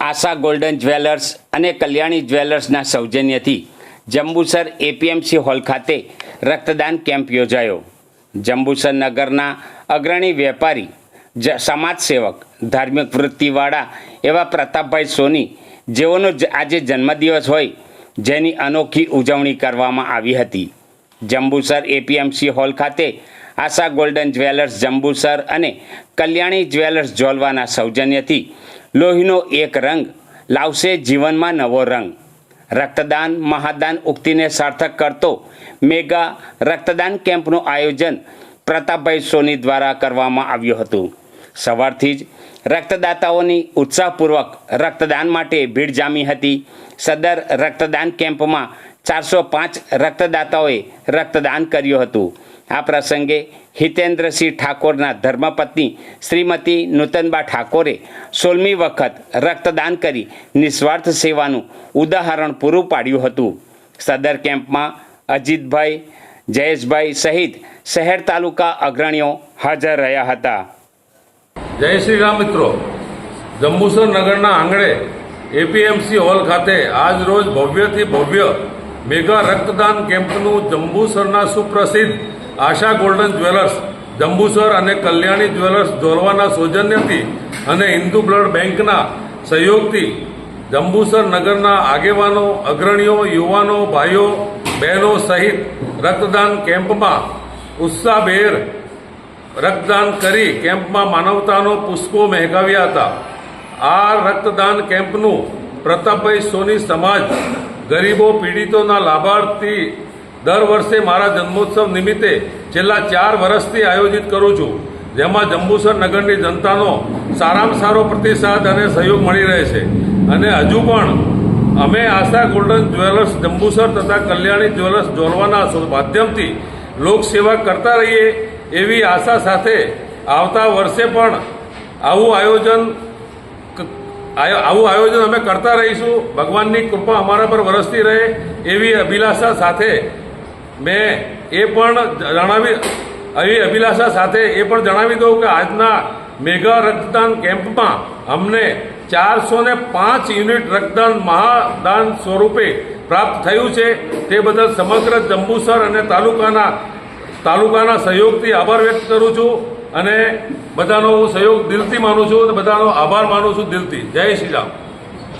આશા golden jewellers અને કલ્યાણી જ્વેલર્સના સૌજન્યથી જંબુસર એપીએમસી હોલ ખાતે રક્તદાન કેમ્પ યોજાયો. જંબુસર નગરના અગ્રણી વેપારી, જ સમાજસેવક ધાર્મિક વૃત્તિવાળા એવા પ્રતાપભાઈ સોની, જેઓનો આજે જન્મદિવસ હોય, જેની અનોખી ઉજવણી કરવામાં આવી હતી. જંબુસર એપીએમસી હોલ ખાતે આશા ગોલ્ડન જ્વેલર્સ જંબુસર અને કલ્યાણી જ્વેલર્સ જોલવાના સૌજન્યથી લોહીનો એક રંગ લાવશે જીવનમાં નવો રંગ. રક્તદાન મહાદાન ઉક્તિને સાર્થક કરતો મેગા રક્તદાન કેમ્પનું આયોજન પ્રતાપભાઈ સોની દ્વારા કરવામાં આવ્યું હતું. સવારથી જ રક્તદાતાઓની ઉત્સાહપૂર્વક રક્તદાન માટે ભીડ જામી હતી. સદર રક્તદાન કેમ્પમાં ચારસો પાંચ રક્તદાતાઓએ રક્તદાન કર્યું હતું. આ પ્રસંગે હિતેન્દ્રસિંહ ઠાકોરના ધર્મપત્ની શ્રીમતી નૂતનબા ઠાકોરે સોળમી વખત રક્તદાન કરી નિસ્વાર્થ સેવાનું ઉદાહરણ પૂરું પાડ્યું હતું. સદર કેમ્પમાં અજીતભાઈ, જયેશભાઈ સહિત શહેર તાલુકા અગ્રણીઓ હાજર રહ્યા હતા. જય શ્રી રામ મિત્રો. જંબુસર નગરના આંગણે એપીએમસી હોલ ખાતે આજ રોજ ભવ્યથી ભવ્ય મેગા રક્તદાન કેમ્પનું જંબુસરના સુપ્રસિદ્ધ આશા ગોલ્ડન જ્વેલર્સ, જંબુસર અને કલ્યાણી જ્વેલર્સ ધોલવાના સૌજન્યથી અને હિન્દુ બ્લડ બેંકના સહયોગથી જંબુસર નગરના આગેવાનો, અગ્રણીઓ, યુવાનો, ભાઈઓ, બહેનો સહિત રક્તદાન કેમ્પમાં ઉત્સાહભેર રક્તદાન કરી કેમ્પમાં માનવતાનો પુષ્પો મહેકાવ્યા હતા. આ રક્તદાન કેમ્પનું પ્રતાપભાઈ સોની સમાજ ગરીબો પીડિતોના લાભાર્થી દર વર્ષે મારા જન્મોત્સવ નિમિત્તે છેલ્લા ચાર વર્ષથી આયોજિત કરું છું, જેમાં જંબુસર નગરની જનતાનો સારામાં સારો પ્રતિસાદ અને સહયોગ મળી રહે છે. અને હજુ પણ અમે આશા ગોલ્ડન જ્વેલર્સ, જંબુસર તથા કલ્યાણી જ્વેલર્સ જોડવાના માધ્યમથી લોકસેવા કરતા રહીએ એવી આશા સાથે આવતા વર્ષે પણ આવું આયોજન આવું આયોજન અમે કરતા રહીશું. ભગવાનની કૃપા અમારા પર વરસતી રહે એવી અભિલાષા સાથે મેં એ પણ જણાવી એવી અભિલાષા સાથે એ પણ જણાવી દઉં કે આજના મેગા રક્તદાન કેમ્પમાં અમને ચારસો ને પાંચ યુનિટ રક્તદાન મહાદાન સ્વરૂપે પ્રાપ્ત થયું છે. તે બદલ સમગ્ર જંબુસર અને તાલુકાના તાલુકાના સહયોગથી આભાર વ્યક્ત કરું છું અને બધાનો હું સહયોગ દિલથી માનું છું અને બધાનો આભાર માનું છું દિલથી. જય શ્રી રામ.